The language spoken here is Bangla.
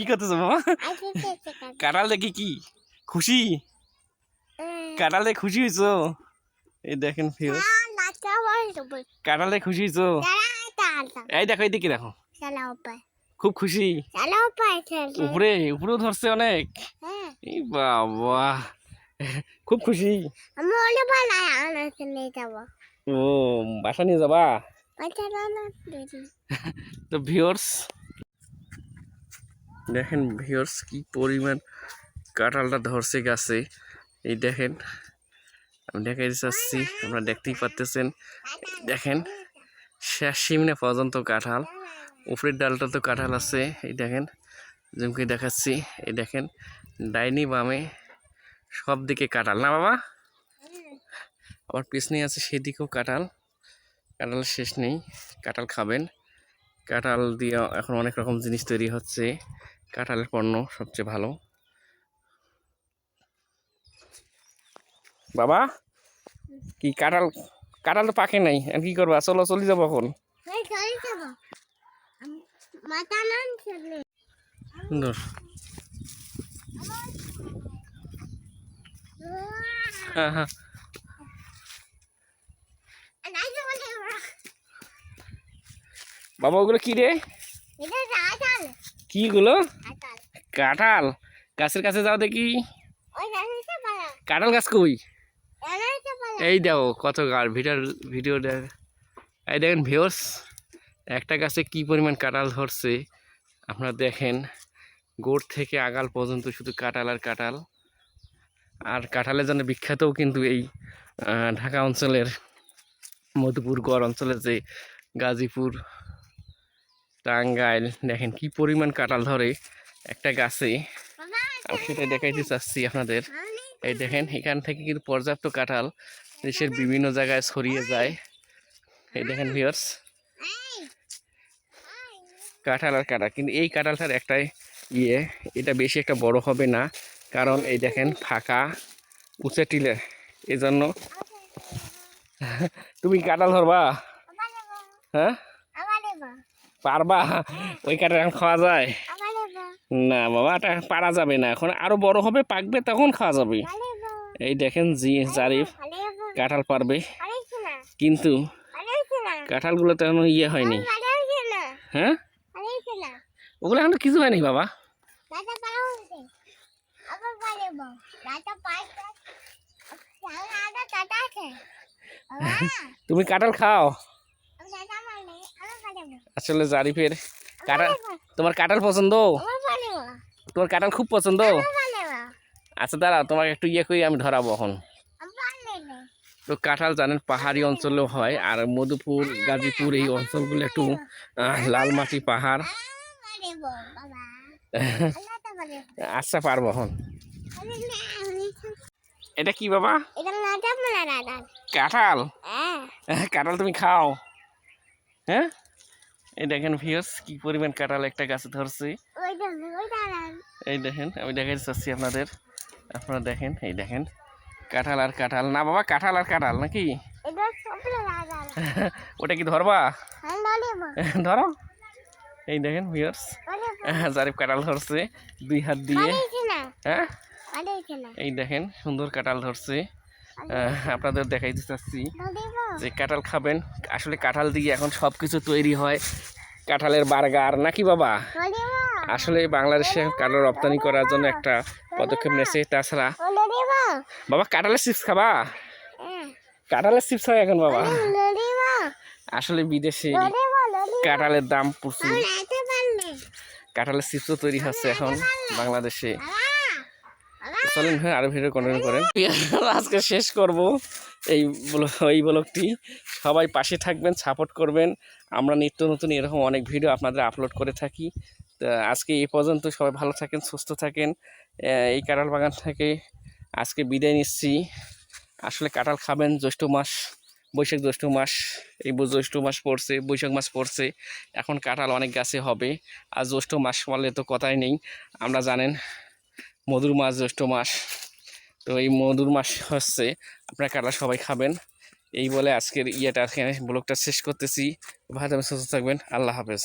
কি করতেছো মামা কাঁঠাল দেখি কি? খুশি? কাঁঠাল দেখে খুশি হয়েছো এই দেখেন ফিউজ কাঁঠাল দেখে খুশি হয়েছো এই দেখো এই এইদিকে দেখো। খুব খুশি। উপরে উপরেও ধরছে অনেক। এই বাবা। খুব খুশি। ও বাসা নিয়ে যাবা? তো ভিওর্স দেখেন ভিওর্স কি পরিমাণ কাঁঠালটা ধরছে গাছে। এই দেখেন, আমি দেখাই চাচ্ছি, আপনারা দেখতেই পারতেছেন। দেখেন, শেষ সীমনে পর্যন্ত কাঁঠাল, উপরের ডালটা তো কাঁঠাল আছে। এই দেখেন জুমকে দেখাচ্ছি। এই দেখেন, ডাইনি বামে সব দিকে কাঁঠাল, না বাবা? আবার পিছনে আছে সেদিকেও কাঁঠাল। কাঁঠাল শেষ নেই, কাঁঠাল খাবেন। কাঁঠাল দিয়ে এখন অনেক রকম জিনিস তৈরি হচ্ছে। কাঁঠালের পণ্য সবচেয়ে ভালো। বাবা কি কাঁঠাল কাঁঠাল তো পাকে নাই আর কি করবা? চলো চলে যাব এখন। সুন্দর হ্যাঁ হ্যাঁ। বাবা ওগুলো কি রে? কি গুলো কাঁঠাল? গাছের কাছে যাও দেখি। কাঁঠাল গাছ কই? এই দেখো কত গাছ। ভিডিও ভিডিও দেখ। এই দেখেন ভিওস একটা গাছে কি পরিমাণ কাঁঠাল ধরছে আপনারা দেখেন। গোড় থেকে আগাল পর্যন্ত শুধু কাঁঠাল আর কাঁঠাল। আর কাঁঠালের জন্য বিখ্যাতও কিন্তু এই ঢাকা অঞ্চলের মধুপুর গড় অঞ্চলের যে গাজীপুর টাঙ্গাইল দেখেন কি পরিমাণ কাঁঠাল ধরে। একটা গাছে। আমি সেটা দেখাইতে চাচ্ছি আপনাদের। এই দেখেন এখান থেকে কিন্তু পর্যাপ্ত কাঁঠাল দেশের বিভিন্ন জায়গায় ছড়িয়ে যায়। এই দেখেন ভিউয়ার্স কাঁঠাল আর কাঁঠাল কিন্তু এই কাঁঠালটার একটাই ইয়ে এটা বেশি একটা বড় হবে না। কারণ এই দেখেন ফাঁকা উঁচে টিলে। এই জন্য তুমি কাঁঠাল ধরবা? হ্যাঁ? পারবা? ওই কাঁঠাল খাওয়া যায়? না বাবা এটা পারা যাবে না। এখন আরও বড় হবে পাকবে তখন খাওয়া যাবে। এই দেখেন জি জারিফ কাঁঠাল পারবে। কিন্তু কাঁঠালগুলো তো এখনও ইয়ে হয়নি। হ্যাঁ? ওগুলো এখন কিছু হয়নি বাবা। তুমি কাঁঠাল খাও। আসলে জারিফের কাঁঠাল তোমার কাঁঠাল পছন্দ? তোমার কাঁঠাল খুব পছন্দ? আচ্ছা দাঁড়া তোমাকে একটু ইয়ে করি আমি ধরাবো এখন। তো কাঁঠাল জানেন পাহাড়ি অঞ্চলেও হয় আর মধুপুর গাজীপুর এই অঞ্চলগুলো একটু লাল মাটি পাহাড়। আচ্ছা পারব এখন। এটা কি বাবা? কাঁঠাল? কাঁঠাল তুমি খাও। হ্যাঁ? এই দেখেন ভিউস কি পরিমাণ কাঁঠাল একটা গাছে ধরছে। এই দেখেন আমি দেখাতে চাচ্ছি আপনাদের। আপনারা দেখেন এই দেখেন। কাঁঠাল আর কাঁঠাল। না বাবা কাঁঠাল আর কাঁঠাল নাকি? ওটা কি ধরবা? ধরো। এই দেখেন ভিউয়ার্স জারিফ কাঁঠাল ধরছে দুই হাত দিয়ে। হ্যাঁ? এই দেখেন সুন্দর কাঁঠাল ধরছে। আপনাদের দেখাইতে চাচ্ছি যে কাঁঠাল খাবেন। আসলে কাঁঠাল দিয়ে এখন সব কিছু তৈরি হয়। কাঁঠালের বার্গার নাকি বাবা? আসলে বাংলাদেশে কাঁঠাল রপ্তানি করার জন্য একটা পদক্ষেপ নিয়েছে তাছাড়া। বাবা কাঁঠালের চিপস খাবা? কাঁঠালের চিপস হয় এখন বাবা। আসলে বিদেশে কাঁঠালের দাম প্রচুর। কাঁঠালের চিপসও তৈরি হচ্ছে এখন বাংলাদেশে। চলেন হ্যাঁ আরও ভিডিও কন্টিনিউ করেন। আজকে শেষ করব এই এই ব্লগটি। সবাই পাশে থাকবেন সাপোর্ট করবেন। আমরা নিত্য নতুন এরকম অনেক ভিডিও আপনাদের আপলোড করে থাকি। আজকে এই পর্যন্ত সবাই ভালো থাকেন, সুস্থ থাকেন। এই কাঁঠাল বাগান থেকে আজকে বিদায় নিচ্ছি। আসলে কাঁঠাল খাবেন জ্যৈষ্ঠ মাস, বৈশাখ জ্যৈষ্ঠ মাস, এই জ্যৈষ্ঠ মাস পড়ছে, বৈশাখ মাস পড়ছে। এখন কাঁঠাল অনেক গাছে হবে, আর জ্যৈষ্ঠ মাস বললে তো কথাই নেই। আমরা জানেন মধুর মাস, জ্যৈষ্ঠ মাস। তো এই মধুর মাস হচ্ছে, আপনারা কাটা সবাই খাবেন। এই বলে আজকের ইয়েটা আজকে ব্লগটা শেষ করতেছি। ভালো সুস্থ থাকবেন। আল্লাহ হাফেজ।